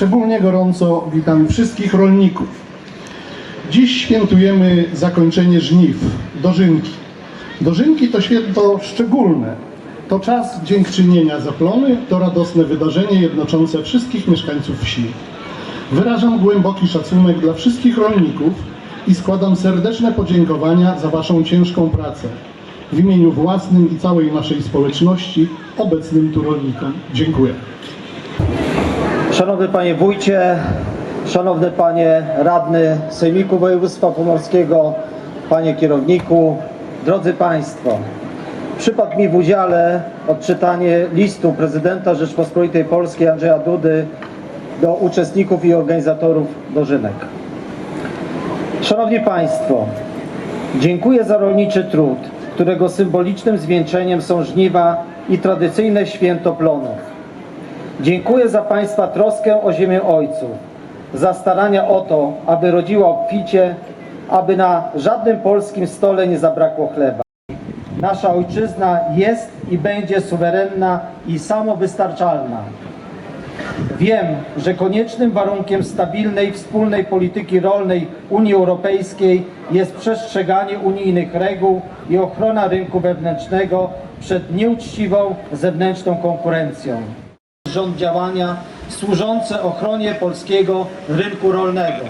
Szczególnie gorąco witam wszystkich rolników. Dziś świętujemy zakończenie żniw, dożynki. Dożynki to święto szczególne. To czas dziękczynienia za plony, to radosne wydarzenie jednoczące wszystkich mieszkańców wsi. Wyrażam głęboki szacunek dla wszystkich rolników i składam serdeczne podziękowania za Waszą ciężką pracę. W imieniu własnym i całej naszej społeczności, obecnym tu rolnikom, dziękuję. Szanowny Panie Wójcie, Szanowny Panie Radny Sejmiku Województwa Pomorskiego, Panie Kierowniku, Drodzy Państwo, przypadł mi w udziale odczytanie listu prezydenta Rzeczpospolitej Polskiej Andrzeja Dudy do uczestników i organizatorów dożynek. Szanowni Państwo, dziękuję za rolniczy trud, którego symbolicznym zwieńczeniem są żniwa i tradycyjne święto plonów. Dziękuję za Państwa troskę o ziemię ojców, za starania o to, aby rodziła obficie, aby na żadnym polskim stole nie zabrakło chleba. Nasza ojczyzna jest i będzie suwerenna i samowystarczalna. Wiem, że koniecznym warunkiem stabilnej wspólnej polityki rolnej Unii Europejskiej jest przestrzeganie unijnych reguł i ochrona rynku wewnętrznego przed nieuczciwą zewnętrzną konkurencją rząd działania służące ochronie polskiego rynku rolnego.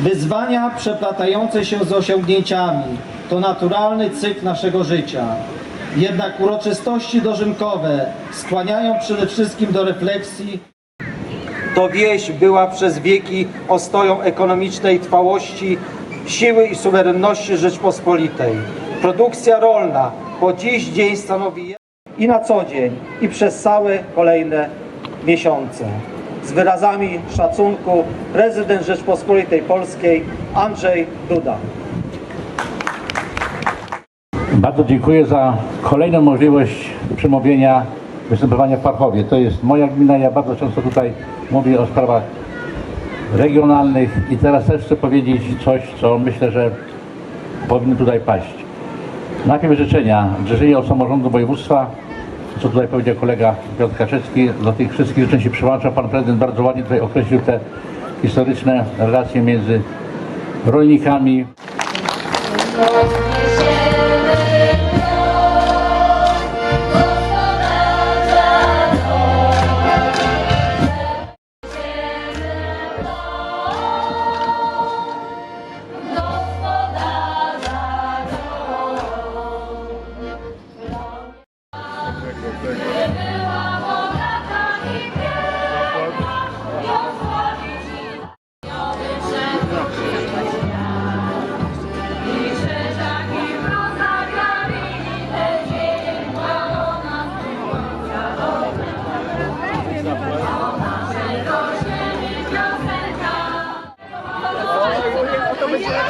Wyzwania przeplatające się z osiągnięciami to naturalny cykl naszego życia. Jednak uroczystości dożynkowe skłaniają przede wszystkim do refleksji. To wieś była przez wieki ostoją ekonomicznej trwałości, siły i suwerenności Rzeczpospolitej. Produkcja rolna po dziś dzień stanowi i na co dzień, i przez całe kolejne miesiące. Z wyrazami szacunku prezydent Rzeczpospolitej Polskiej Andrzej Duda. Bardzo dziękuję za kolejną możliwość przemówienia, występowania w Parchowie. To jest moja gmina, ja bardzo często tutaj mówię o sprawach regionalnych i teraz też chcę powiedzieć coś, co myślę, że powinno tutaj paść. Najpierw życzenia, życzenia od samorządu województwa, co tutaj powiedział kolega Piotr Kaczewski, do tych wszystkich życzeń się przyłącza. Pan prezydent bardzo ładnie tutaj określił te historyczne relacje między rolnikami,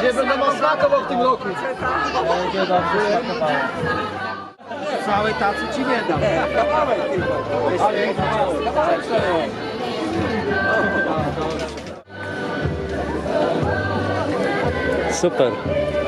Nie będę mam smakował w tym roku. Całej tacy ci nie dam. Super.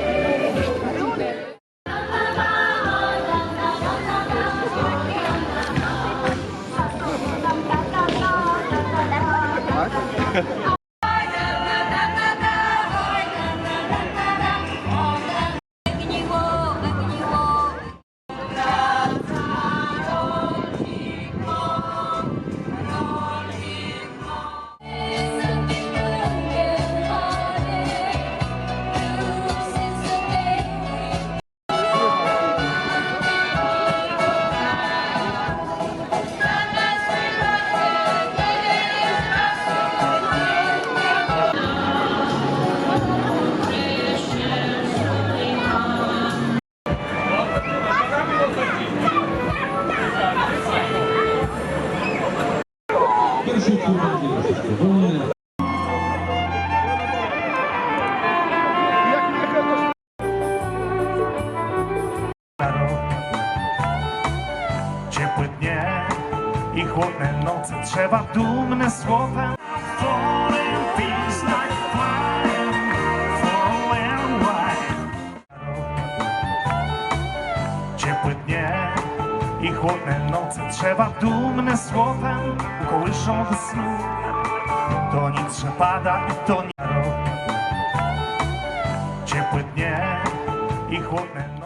Ciepłe dnie i chłodne noce. Trzeba dumne słowem noce trzeba dumne słowem kołyszą do snu koniec pada i to nie rok. Ciepłe dnie i chłodne.